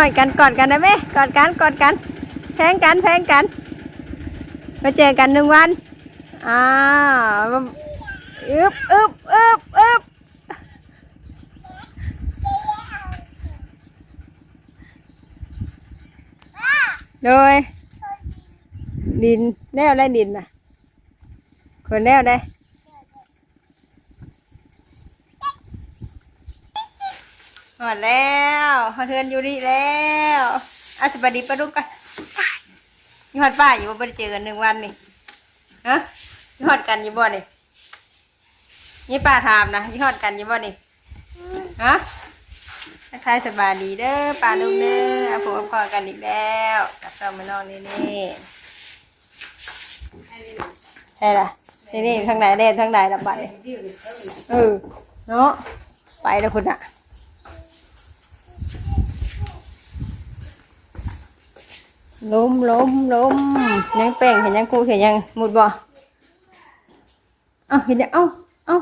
น่อยกันกอดกันได้ไหมกอดกันกอดกันแพงกันแพงกันมาเจอกันหนึ่งวันอ้าวอึบอึบอึบอึบโดยดินแนวได้ดินน่ะคนแนวได้หมดแล้ว พอเทือนอยู่นี่แล้วอาสบายดีปะดุกกันยี่หอดป้าอยู่บ่ไปเจอกันหนึ่งวันนี่ฮะยี่หอดกันอยู่บ่นี่นี่ป้าถามนะยี่หอดกันอยู่บ่นี่ฮะทักทายสบายดีเด้อป้าลุงเด้อผูกเอาคอกันอีกแล้วกับเรามานอนนี่นี่ใช่ละนี่นี่ทางไหนเด่นทางไหนดับบัตรเออเนาะไปแล้วคุณอะ ล้มล้มล้มยังแป้งเห็นยังกูเห็นยังหมุดบ่เอาเห็นยังเอาเอา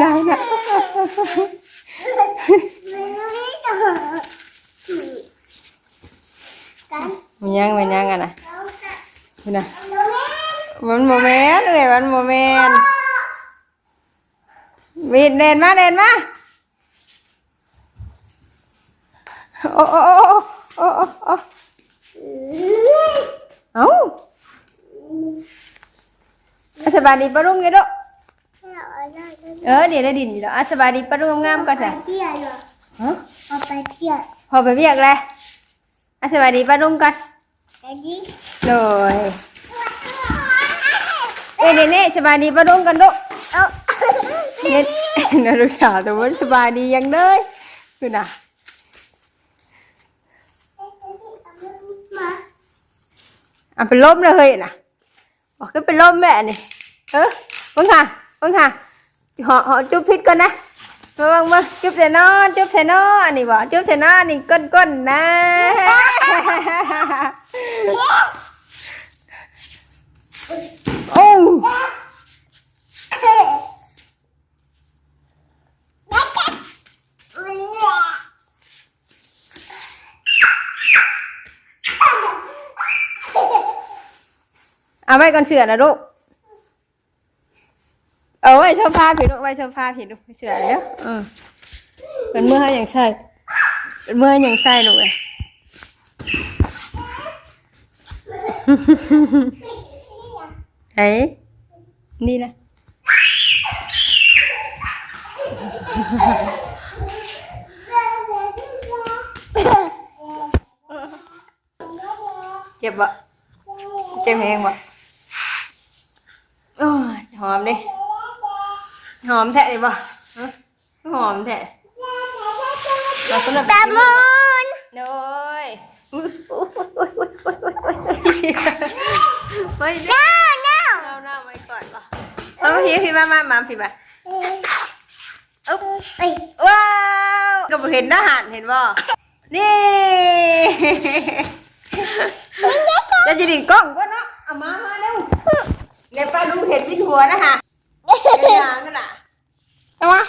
ได้นะมันยังมันยังอะนะคุณนะมันโมเมนต์เลยมันโมเมนต์วีดเด่นมาเด่นมา โอ้โอ้โอ้โอ้โอ้โอ้เอ้าอะสบายดีปะรุ่งไงลูกเออเดี๋ยวได้ดินอยู่แล้วอะสบายดีปะรุ่งงามก่อนจ้ะเพียรหรอฮะเอไปเพียรพอไปเรียกเลยอะสบายดีปะรุ่งก่อนอันเลยเอ้ยเน่สบายดีปะรุ่งกันลูกเอาเน่นะลูกสาวแต่ว่าสบายดียังเลยคือน่ะ มา อะเป็นลมเลยเฮ้ยน่ะบอกก็เป็นลมแม่นี่เออเบังค่ะเบังค่ะเหาะเหาะจุ๊บพิษก่อนนะมาบังมาจุ๊บใส่นอนจุ๊บใส่นอนนี่บอกจุ๊บใส่นอนนี่ก้นก้นๆนะโอ้ เอาไว้ก่อนเสือนะลูก เอาไว้ชอบผ้าผิดลูกไว้ชอบผ้าผิดลูกเสือเด้อเออเป็นเมื่ออย่างใช่เป็นเมื่ออย่างใช่ลูกเลยเฮ้ยนี่นะเจ็บบ่เจ็บแหงบ่โอ้ยห อมดิหอมแท้ดิบ่ฮะหอมแท้เราสนับตามูนโน้ยอุ๊ยอุ๊ยอุ๊ยอุ๊ยอุ๊ยอุ๊ยอุ๊ยไม่ได้เน่าเน่าเอาหน้าไว้ก่อนป่ะเอาพี่พี่มามามาพี่มาอึ๊บเอ้ยว้าวก็บ่เห็นทหารเห็นบ่นี่จะจะดิ่งกล้องก็เนาะเอามามาเร็ว เดี๋ยวป้าดูเห็นวินหัวนะฮะเดี๋ยวอย่างนั่นน่ะเอาวะ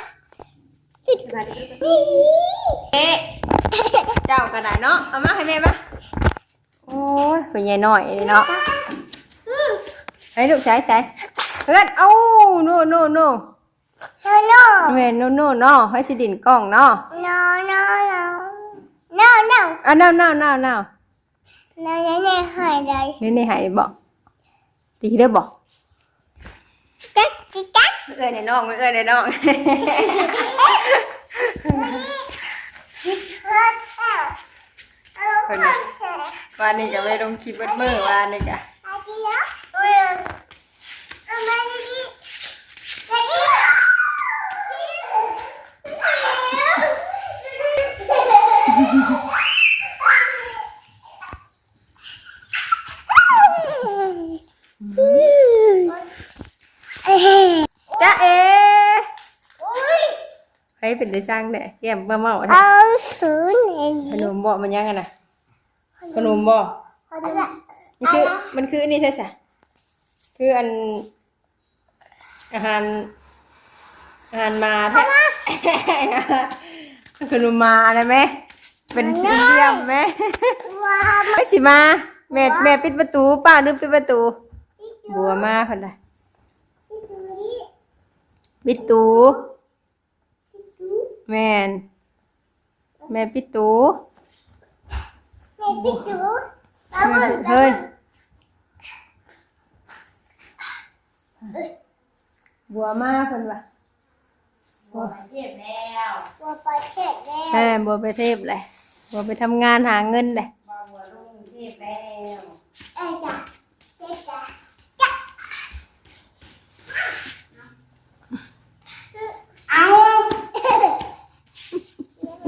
เอ๊ะเจ้ากระดาษเนาะ เอามาให้แม่มาโอ้ยเป็นใหญ่หน่อยนี่เนาะไอ้ลูกใช้ใช้เพื่อนเอ้าโน่โน่โน่โน่โน่แม่โน่โน่เนาะให้สิดินกล้องเนาะโน่โน่โน่โน่โน่อะเน่าเน่าเน่าเน่าโน่โน่โน่หายเลยนี่นี่หายบอกตีได้บอก กิ๊กจักเอ้ยในน้องเอ้ยในน้องคนนี้วันนี้จะไปลงคลิปเบิดมือวันนี้จ้ะอาทิตย์เอ้ยเอามาดิเอ้ย จ้าเอ อุ้ย ให้เป็นได้ช่างเนี่ยแก้มมาเมาเนี่ยเอาศูนย์เองขนมบ่มันยังไงนะขนมบ่เอาละมันคือมันคืออันนี่ใช่ไหมคืออัน อาหาร อาหารมาแท้คือลุมานะแม่เป็นเสียมแม่ว้าไม่สิมาแม่แม่ปิดประตูป้าลืมปิดประตู บัวมาคนใดปิดตู แม่นแม่ปิดตูไม่ปิดจูตาแม่บุญปิดเฮ้ยบัวมาคนละบัวไปเทียบแล้วบัวไปเทศแล้วแม่บัวไปเทพเลยบัวไปทำงานหาเงินเลยบัวบัวลงเทียบแล้วเอ้ยจ้ะเจ๊จ้ะ เอา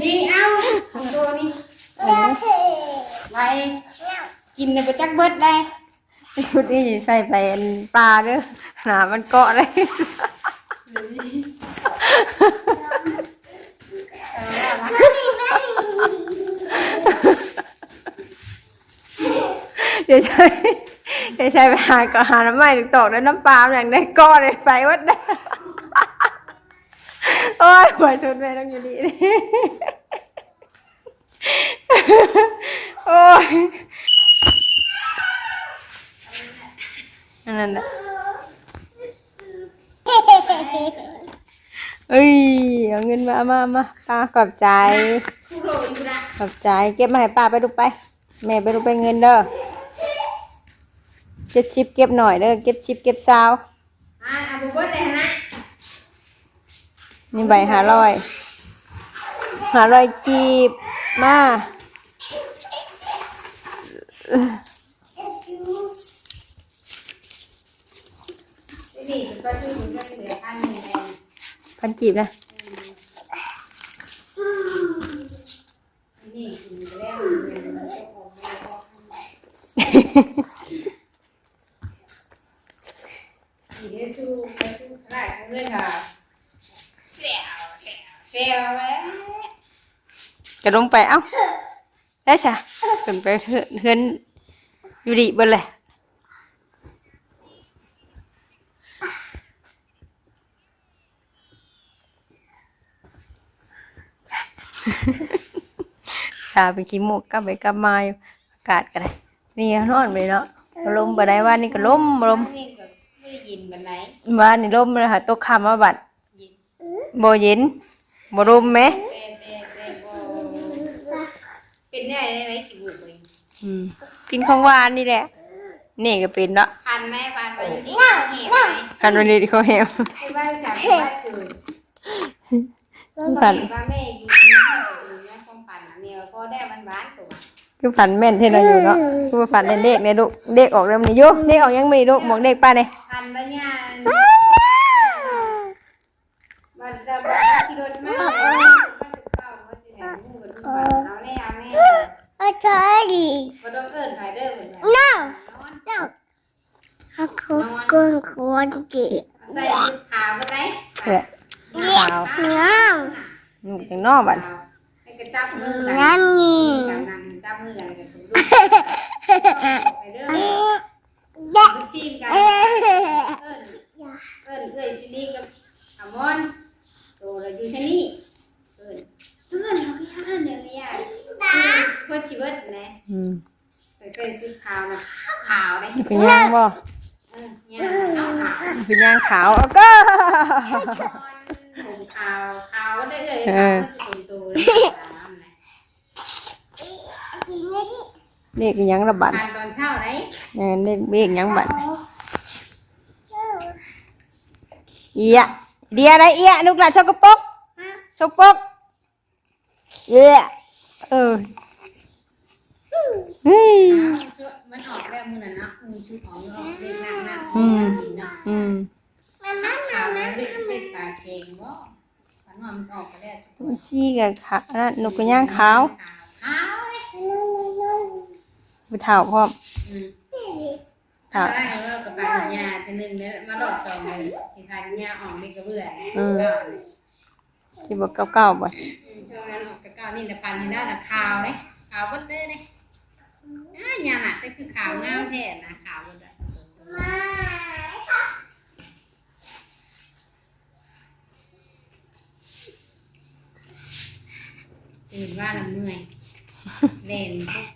นี่เอาของตัวนี้เอ้ยเฮ้ยไปกินในประจักเบิดได้ชุดนี้สิใส่ไปอันปลาเด้อหนามันเกาะเลยเดี๋ยวใช้เดี๋ยวใช้ไปหาก่อนหาน้ำใหม่ตอกแล้วน้ำปลาอย่างได้ก้อนเลยไปวัดได้ โอ้ยหัวชุดแม่ต้องอยู่ดีนี่โอ้ยอันนั้นแหละเอ้ยเอาเงินมามามาป้าขอบใจ ขอบใจเก็บมาให้ป้าไปดูไป แม่ไปดูไปเงินเด้อเก็บชิปเก็บหน่อยเด้อเก็บชิปเก็บซาวอ่าเอาบัวเบิดเลยนะ นี่ใบหาร้อยหาร้อยจีบมานี่ก็ชื่อมันก็เหลือพันหนึ่งเองพันจีบนะนี่กินไปแล้วเงินมันก็คงไม่พออีเดียวชูก็ชูได้เงินค่ะ เสียวเสียวเสียวแล้วกระลงไปเอ้าได้ใช่ขึ้นไปเฮือนเฮือนอยู่ดีเบิ่นเลยชาไปขี้มูกกลับไปกลับมาอยู่อากาศก็ได้นี่นอนไปเนาะลมบ่ได้ว่านี่ก็ลมลมนี่ก็ไม่ได้ยินบันไหนว่านี่ลมเลยค่ะตกคำว่าบัด ยินบ่เย็นบ่ลมไหมแต่แต่แต่บ่เป็นได้ไหนกินบุกเลยอืมกินของหวานนี่แหละ นี่ก็เป็นเนาะพันไหมพันไปอยู่ที่เขาเห็นไหมคันวันนี้ที่เขาเหี่ยวไอ้บ้านจับบ้านคืนฝันเห็นว่าแม่อยู่ที่เขาอยู่ในความฝันอันนี้พอได้มันบ้านตัวคือฝันแม่นเท่เราอยู่เนาะคือว่าฝันเล่นเด็กเนี่ยลูกเด็กออกเริ่มนี่อยู่เด็กออกยังไม่ลูกหมองเด็กป้าเนี่ยพันปัญญาบัด ระบาดที่รถมาบ้านเก่าว่าจะไม่ถูกฝันเอาแน่เอาแน่เอ้ยเธอดีก็ต้องเอิ้นไฟเดอเหมือนกัน no นอน no ฮักคุกคนคนจีใส่ชุดขาวมาได้แหละสาวน้หนูถึงนอกบัดให้กระจับมือกันำน้ำนี่กันนั่งจับมือกันกันดูไปเด้อเด็กมันซีนกันเอ้เอิ้ยนเอิ้นเอ้ยชุนี้กับอมอน โตแล้วอยู่ที่นี่เอิ้นเอิ้นเขาพี่เอิ้นเดี๋ยวนี้อะคือชีวิตนะอืมใส่ใส่ชุดขาวนะขาวเลยเป็นย่างบ่เออเนี่ยเอาขาวเป็นย่างขาวเอาก็ผมขาวขาวได้เลยขาวก็คือตัวเลยตามนะจริงไหมที่เด็กยังระบัดทานตอนเช้าไหนเออเด็กเด็กยังบัดเอีย เดียอะไรเอียลูกหลานชกกระปกชกปกเอียเออเฮ้ยมันออกแล้วมือน่ะนะมือชุดของออกเล่นนั่งนั่งเนาะอืมมาม่าขาวแล้วเล่นเป็นตาเก่งว่าฝันว่ามันออกก็ได้ซี่กับขาวนั่นนกกระย่างขาวขาวเลยไปเท่าพร้อ มอืมเท่าก็ได้ว่ากับปานยาตัวนึงเนี่ยมาหลอดสองเลยที่ทานยาออกไม่กระเบื่อที่บอกเก่าๆบ่ช่วงนั้นออกกระเก้านี่แต่ฟันที่ได้ละขาวเลยขาวบัดเลยเลยอ่ายาหนักก็คือขาวงามแท้นะขาวบัดมตื่นว่าละเมื่อยเล่นปุ๊บ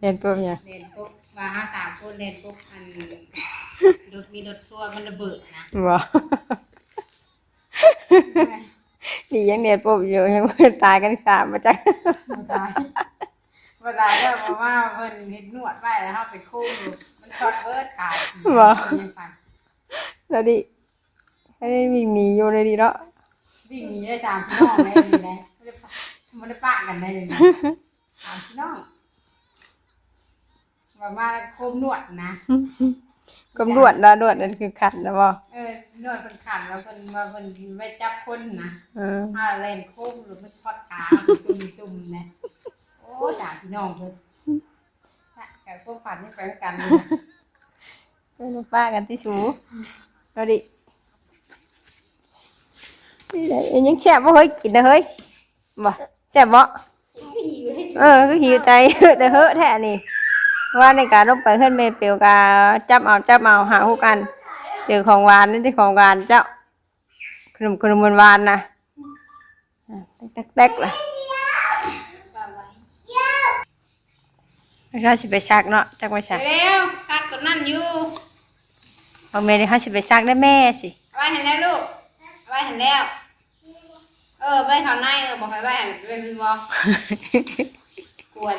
เห็นปุ๊บเนี่ยเล่นปุ๊บ ว่าห้าสามคนเล่นปุ๊บอันรถมีรถทัวร์มันระเบิดนะบ่ดียังเนี่ยปุ๊บอยู่ยังไม่ตายกันสามมาจ้ะมาตายมาตายก็บอกว่าเพิ่นเฮ็ดนวดไว้แล้วเฮาไปคู่อยู่มันช็อตเบิดขาดยังฟันแล้วดิให้ได้วิ่งหนีอยู่เลยดิเนาะวิ่งหนีได้สามพี่น้องได้ดีนะไม่ได้ปะไม่ได้ปะกันได้เลยนะสามพี่น้อง ว่ามาโคมนวดนะกำรวจนะรวดนั่นคือขันนะบ่เออนวดเป็นขันแล้วเป็นว่าเป็นไม่จับคนนะเออถ้าเล่นโค้งหรือไม่ช็อตขาตุ่มตุ่มๆนะโอ้สามพี่น้องเพิ่นน่ะกับพวกฝันนี่ไปด้วยกันนี่นะเป็นป้ากันที่สูแล้วดินี่ไหนยังแซ่บบ่เฮ้ยกินนะเฮ้ยบ่แซ่บบ่เออก็หิวใจแต่เฮ้อะแท้นี่ ว่าในการลงไปขึ้นเมเปียวกาจับเอาจับเอาหาคู่กัน เจอของหวานนี่ที่ของหวานเจ้าขนมขนมหวานๆนะอะแตกๆล่ะว่าไว้เราสิไปซักเนาะจักไปซักเร็วซักตัวนั่นอยู่เอาแม่นี่เขาสิไปซักได้แม่สิเอาไว้เห็นแล้วลูกเอาไว้เห็นแล้วเออไปเขาในเออบอกให้ไว้เห็นเป็นเป็นบอกกวน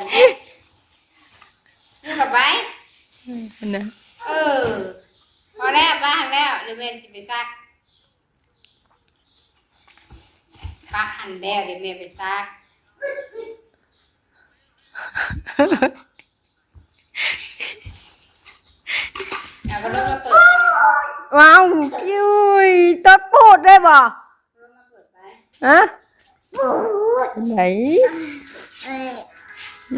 นี่กับไว้นะเออ พอแล้วบ้านแล้วเดี๋ยวแม่สิไปซักป้าหันแล้วเดี๋ยวแม่ไปซักเอาพัดลมมาเปิดไปว้าวยุยตดพูดได้บ่พัดลมมาเปิดไปฮะไหน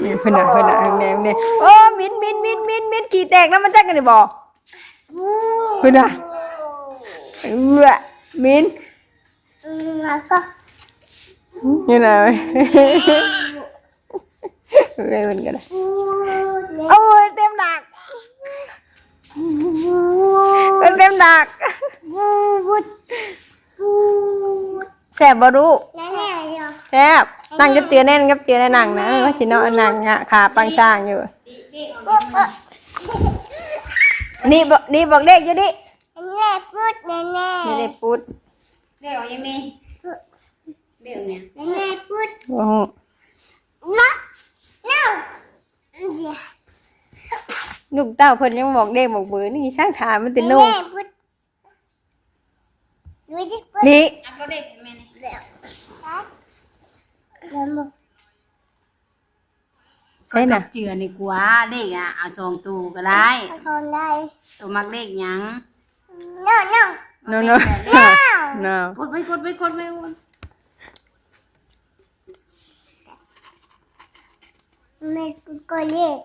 นี่เพิ่นน่ะเพิ่นน่ะแนมเนี่ยโอ้มินมินมินมินมินขี้แตกแล้วมันจักกันได้บ่เพิ่นน่ะเอื้อมินแล้วก็นี่น่ะเว้ยเว้ยมันก็ได้โอ้ยเต็มดักเต็มเต็มดักพูดพูดแซ่บบ่รู้แน่ๆเลยแซ่บ นั่งกับเตียแน่นกับเตียในหนังนะว่าสิเนาะนั่งอะขาปังช่างอยู่ดิดิออกมานี่บอกนี่บอกเด็กอยู่ดิแน่พูดแน่แน่นี่ได้พูดเดี๋ยวยังนี่เดี๋ยวเนี่ยแน่พูดโอ้โหนะน้าเดี๋ยวลูกเต้าเพิ่นยังบอกเด็กบอกเบอร์นี่ช่างถามมันตินุ่งแน่พูดดูดิพูดนี่อันก็เด็กแม่นี่เดี๋ยว แล้วมึงใช่น่ะเจือนี่กว่าเด็กอะเอาสองตูก็ได้เอาคนได้ตัวมักเด็กหยังน้าน้าโนโนโนกดไปกดไปกดไปกดไม่ก็เรียก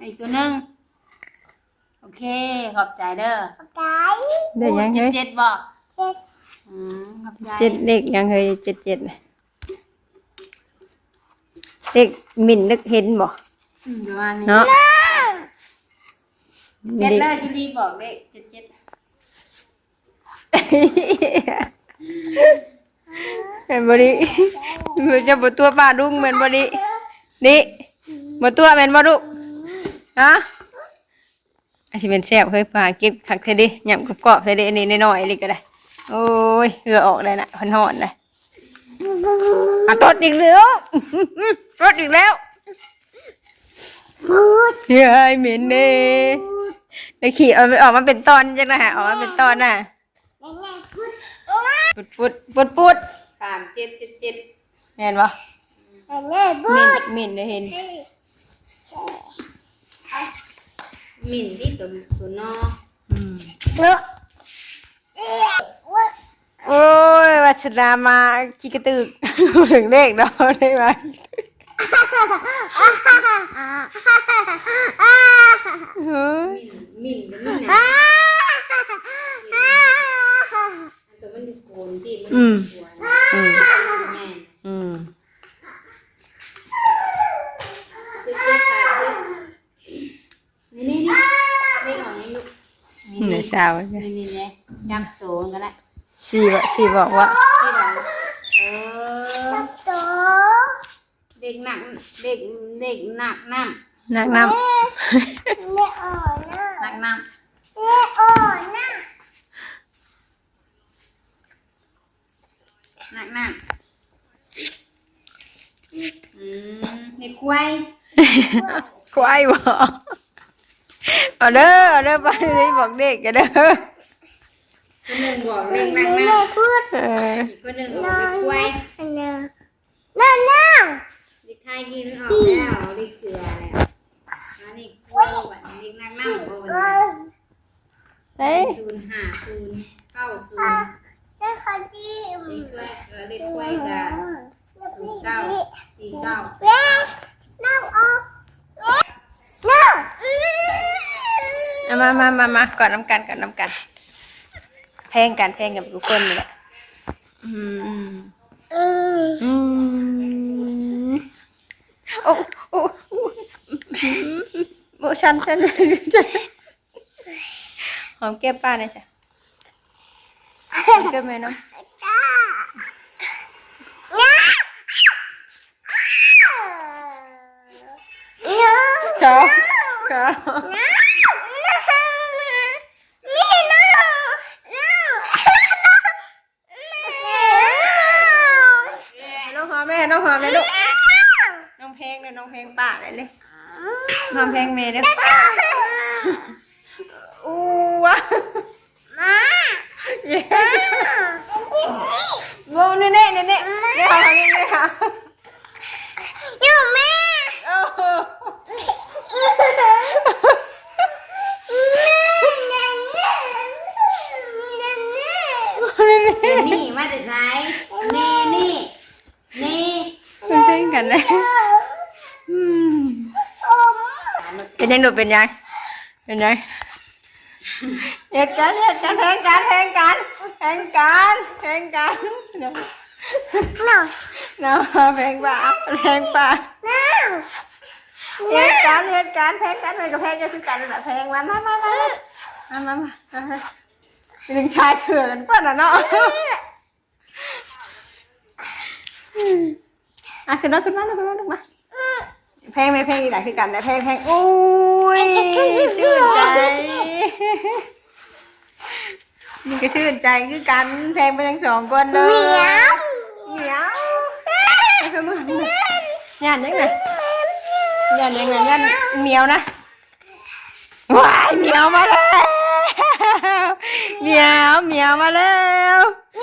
อีกตัวหนึงโอเค ขอบใจเด้อไก่เด็กยังเจ็เฮ้ดยเจ็ดบอกเจ็ด อืมขอบใจเจ็ดเด็กยังเฮ้ยเจ็ดเจ็ดน่ะเด็กหมิ่นนึกเห็นบ่อืมประมาณนี้เนาะเจ็ดเด็ก เลยจุลีบอกเด็กเจ็ดเจ็ดเห็นบ่ดิมันจะบ่ตัวป้าดุ้งแม่นบ่ดินี่บ่ตัวแม่นบ่ดุฮะอาจสิเป็นแซ่บเฮ้ยปลาเก็บคักเท่ดิยำกรอบๆใส่เด้อันนี้น้อยๆนี่ก็ได้ โอ้ยเหงื่อออกเลยน่ะเพิ่นฮ้อนเลยอะตดอีกแล้วตดอีกแล้วพูดเฮ้ยเหม็นเด้เดี๋ยวขี่เอาออกมาเป็นตอนจังนะฮะออกมาเป็นตอนน่ะแน่พูดปุดปุดปุดปุดสามเจ็ดเจ็ดเจ็ดเห็นบ่แน่พูเหม็นดเหม็นเลยเห็นหมิ่นที่ตัวตัวนอเนาะ โอ้ยวัชรามาขี้กระตึกถึงเลขเนาะได้ไหมเฮ้ยหมิ่นหมิ่นแล้วนี่นะอันตัวมันอยู่โกนที่มันอยู่หัวนะอืม แง่ อืม เจ็ดเจ็ดขาดเจ็ดนี่นี่นี่นี่ของยังลูก เหนือสาวนี่นี่เนี่ยจำโซนกันละสี่บอกสี่บอกว่าที่เราเอออโตเด็กหนักเด็กเด็กหนักน้นักน้เลี้ยอ่อนนะำหนักน้เลี้ยอ่อนนะำหนักน้ำอืมเด็กควายำควายบ่ เอาเด้อเอาเด้อไปเลยบอกเด็กกันเด้อคนหนึ่งบอกเด็กหนักแม่น้พูดเออำอีกคนหนึ่งบอกเด็กควายอันน่ะนั่นน่ะเด็กไทยกินออกแล้วเด็กเสือแล้วแล้วนี่ควายแบบเด็กหนักน้ำบอกว่าเฮ้ยศูนย์ห้าศูนย์เก้าศูนย์ได้ค่ะพี่เด็กช่วยเออเด็กควายกับศูนย์เก้าสี่เก้าเเอามามามามาก่อนน้ำกันก่อนน้ำกันแพงกันแพงกับทุกคนนี่แหละอืมอืมอืมโอ้โอ้โอ้โอ้ฉันฉันฉันหอมแก้มป้าหน่อยจ้ะหอมแก้มแม่น้องจ้าน้าขอขอ น้องหอ มแม่น้องหอมเลยลูกน้องเพลงเลยน้องเพลงป้าเลยเลยน้องเพลงเมย์เลยอู้วู้เป็นยังเป็นยังเห็ดกันเห็ดกันแทงกันแทงกันแทงกันแทงกันน้าน้าแทงป่าแทงป่าเห็ดกันเห็ดกันแทงกันเลยกับแทงจะซื้อกันแบบแทงมามามามามามามาหนึ่งชายเถื่อนก่อนนะเนาะอะขึ้นรถขึ้นมาขึ้นรถขึ้นมา เพลงไม่เพลงอีหลายคือกันแต่เพลงเพลงอุ้ยชื่นใจนี่ก็ชื่นใจคือกันเพลงไปทั้งสองคนเลยเหนียวไปมึงย่านยังไงย่านยังไงย่านเหนียวนะว้ายเหนียวมาแล้วเหนียวเหนียวมาแล้วเห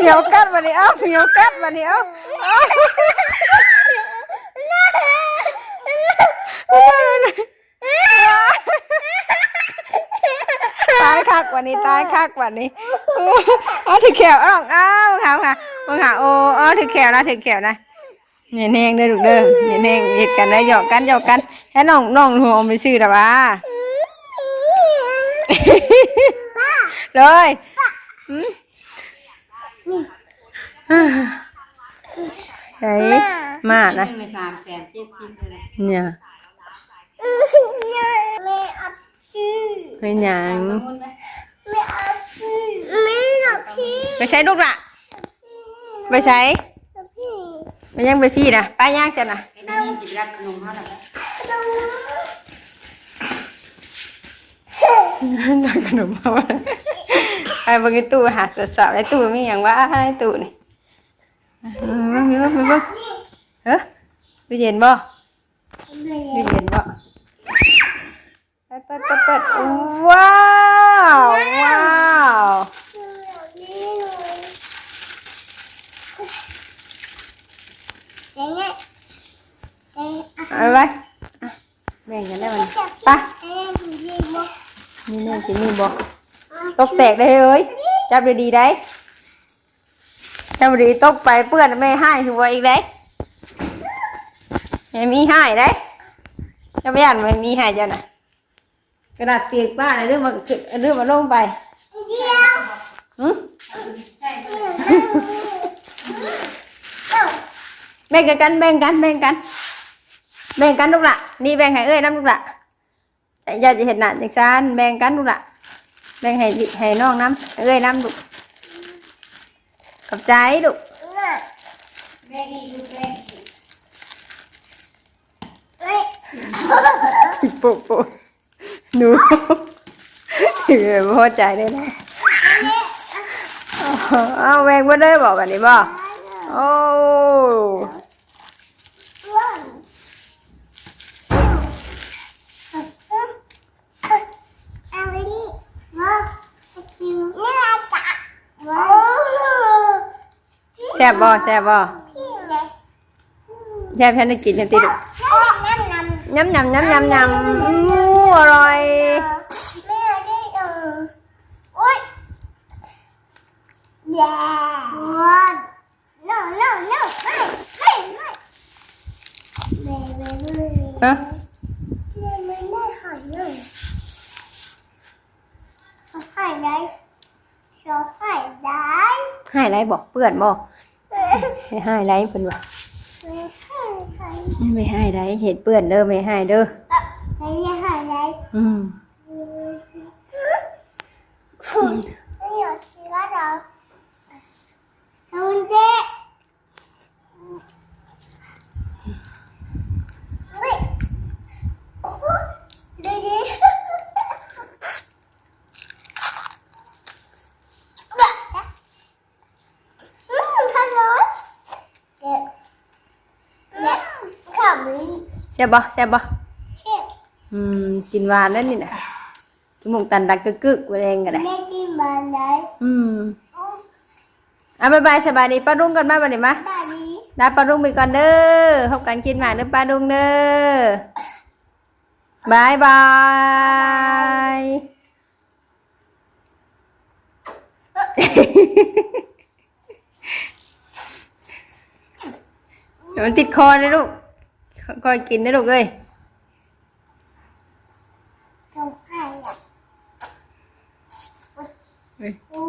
เหนียวกัดมาดิเอ้าเหนียวกัดมาดิเอ้เอ้าตายคักวันนี้ตายคักวันนี้อ๋อถือแขวอ้าวอ้าวค่ะค่ะมึงค่ะโอ้อ๋อถือแขวนะถือแขวนะเนี่ยแนงเด้อลูกเด้อเนี่ยแนงเหตุกันได้หยอกกันหยอกกัน แค่น้องน้องหัวอมไปซื้อแต่ว่าเลยอืมเฮ้ยมานะหนึ่งในสามแสนเจ็ดสิบเลยเนี่ยแม่อับชื่อเป็นหยังประมูลไหมแม่อับชื่อแม่หลับพี่ไปใช้ลูกละไปใช้หลับพี่ไปยังไปพี่นะไปย่างจ้ะนะไอ้นี่จิบรับขนมเขาหน่อย นักขนมมาว่าไปเบิ่งในตู้หาตรวจสอบในตู้มีอย่างว่าให้ตู้นี่เออมีบ่มีบ่เฮ้ยไปเย็นบ่ไปเย็นบ่เปิดเปิดเปิดเปิดว้าวว้าวอย่างเงี้ยเอ๊ะเอาไปอะ แบ่งกันได้มันไปเอ๊ะถึงที่บอกนี่แม่กินนี่บ่ตกแตกได้เอ้ยจับดีๆได้จับดีๆตกไปเปื้อนแม่ให้คือว่าอีกได้แม่มีให้ได้จะไม่ยันมันมีให้เจ้าน่ะกระดาษเปียกบ้านเรื่องมาขึ้นเรื่องมาลงไปเดียวหึใช่นแบ่งกันแบ่งกันแบ่งกัน แบ่งกันลูกละนี่แบ่งให้เอ้ยน้ำลูกละอย่าจะเห็นหน้าจังซานแบ่งกันลูกละแบ่งให้ให้น้องน้ำเอ้ยน้ำลูกขอบใจลูกแม่ดีดูกแม่ดีเอ้ยปุ๊บปุ๊บหนูเออพอใจได้นะเอาแบ่งมาเลยบอกแบบนี้บ่โอ้ ซ่บบ่แซ่บบ่พี่เลยแซ่บแค่ได้กินจังติลูกน้ำน้ำน้ำยำยำยำยำอู้อร่อยแม่ได้เออโอ๊ยแย่ว้าว no no no ไม่ไม่ไม่แม่แม่แม่ฮะแม่แม่แม่หายเลยเขาหายได้เขาหายได้ให้ไรบอกเปื่อนบ่เออ ไม่ให้ไรเพิ่นว่าไม่ให้ไม่ให้ไรเห็ดเปื่อนเด้อไม่ให้เด้อไม่หายได้อืม คุณไม่อยากกินแล้วเอาเจ๊เฮ้ยโอ้โหดูดิอืมทานร้อนเด็กเด็กขำเลย แซ่บบ่แซ่บบ่เช็ดอืมกินหวานนั่นนี่น่ะจมูกตันดักกึกกึกๆบ่แดงก็ได้แม่กินบานไหนอืมโอ้อะบ๊ายบายสบายดีป้ารุ่งกันมาบัดนี้มาบานนี้ลาป้ารุ่งไปก่อนเด้อพบกันกินหมากเด้อป้ารุ่งเด้อบายบายเดี๋ยวมันติดคอเลยลูก ค่อยกินได้ลูกเอ้ยโอ้